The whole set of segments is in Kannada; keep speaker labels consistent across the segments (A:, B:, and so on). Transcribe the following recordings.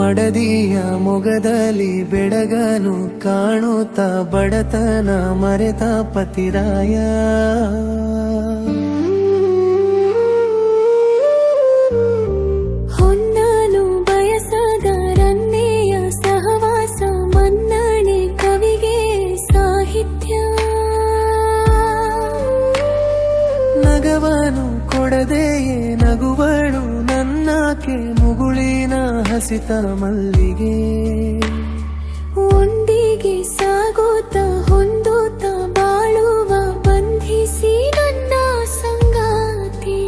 A: ಮಡದಿಯ ಮೊಗದಲ್ಲಿ ಬೆಡಗನು ಕಾಣುತ್ತ ಬಡತನ ಮರೆತ ಪತಿರಾಯ.
B: ಹೊನ್ನನು ಬಯಸದ ರನ್ನೆಯ ಸಹವಾಸ ಮನ್ನಣೆ ಕವಿಗೆ ಸಾಹಿತ್ಯ.
A: ನಗವನು ಕೊಡದೆಯೇ ನಗುವಳು ನನ್ನಾಕೆ ಹಸಿತ ಮಲ್ಲಿಗೆ.
B: ಒಂದಿಗೆ ಸಾಗುತ್ತ ಹೊಂದೋತ ಬಾಳುವ ಬಂಧಿಸಿ ನನ್ನ ಸಂಗಾತಿ.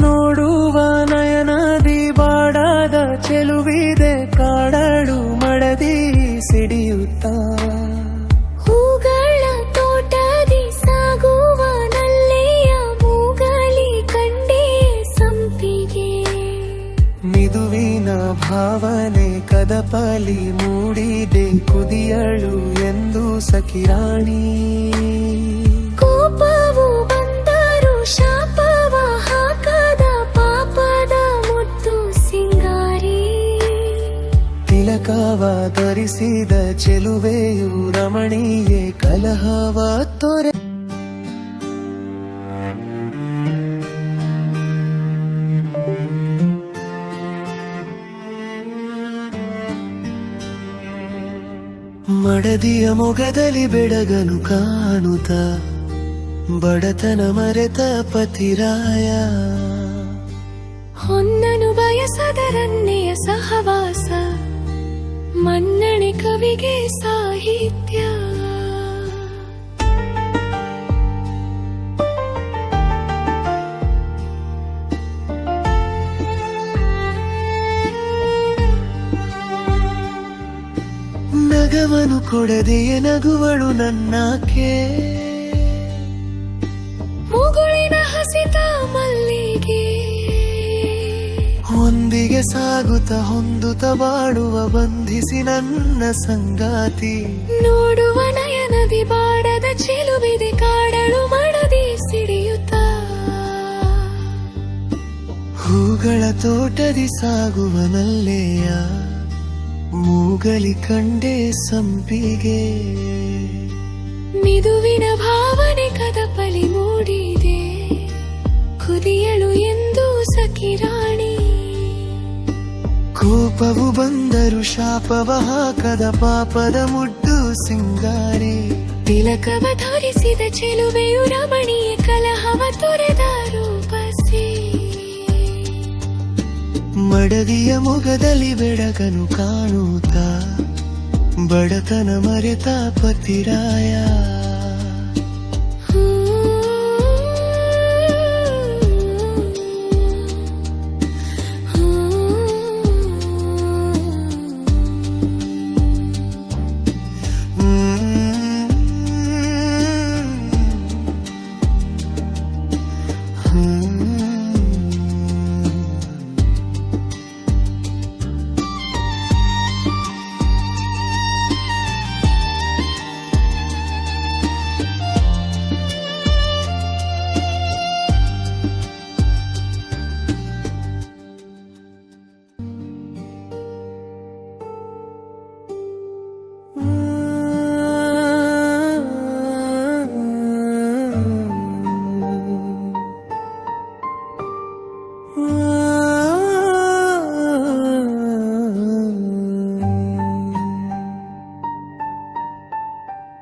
A: ನೋಡುವ
B: ಹೂಗಳ ತೋಟದಿ ಸಾಗುವ ನಲ್ಲೆಯ ಮೂಗಲಿ ಕಂಡೆ ಸಂಪಿಗೆ.
A: ಮಿದುವಿನ ಭಾವನೆ ಕದಪಲಿ ಮೂಡಿದೆ ಕುದಿಯಳು ಎಂದು ಸಕಿರಾಣಿ ತಿಲಕವ ಧರಿಸಿದ ಚೆಲುವೆಯು ರಮಣೀಯೆ ಕಲಹವ ತೊರೆ ಮಡದಿಯ ಮೊಗದಲ್ಲಿ ಬೆಡಗನು ಕಾಣುತ್ತ ಬಡತನ ಮರೆತ ಪತಿರಾಯ.
B: ಹೊನ್ನನು ಬಯಸದರನ್ನೇ ಸಹವಾಸ. ಮನ್ನಣೆ ಕವಿಗೆ ಸಾಹಿತ್ಯ.
A: ನಗವನು ಕೊಡದೆಯೇ ನಗುವಳು ನನ್ನಾಕೆ? ಸಾಗುತ್ತ ಹೊಂದುತ್ತ ಬಾಡುವ ಬಂಧಿಸಿ ನನ್ನ ಸಂಗಾತಿ.
B: ನೋಡುವ ನಯನದಿ ಬಾಡದ ಚೆಲುವಿದೆ ಕಾಡಳು ಮಡದಿ ಸಿಡಿಯುತ್ತ.
A: ಹೂಗಳ ತೋಟದಿ ಸಾಗುವ ನಲ್ಲೆಯ ಮೂಗಲಿ ಕಂಡೆ ಸಂಪಿಗೆ.
B: ಮಿದುವಿನ ಭಾವನೆ ಕದಪಲಿ ಮೂಡಿದೆ ಕುದಿಯಳು ಎಂದು ಸಕಿರಾಣಿ
A: ಕೋಪವು ಬಂದರು ಶಾಪವ ಹಾಕದ ಪಾಪದ ಮುಡ್ಡು ಸಿಂಗಾರಿ.
B: ತಿಲಕವ ಧರಿಸಿದ ಚೆಲುವೆಯು ರಮಣೀಯ ಕಲಹವ ತೊರೆದ ರೂಪಸಿ.
A: ಮಡದಿಯ ಮೊಗದಲ್ಲಿ ಬೆಡಗನು ಕಾಣುತ್ತ ಬಡತನ ಮರೆತ ಪತಿರಾಯ. 啊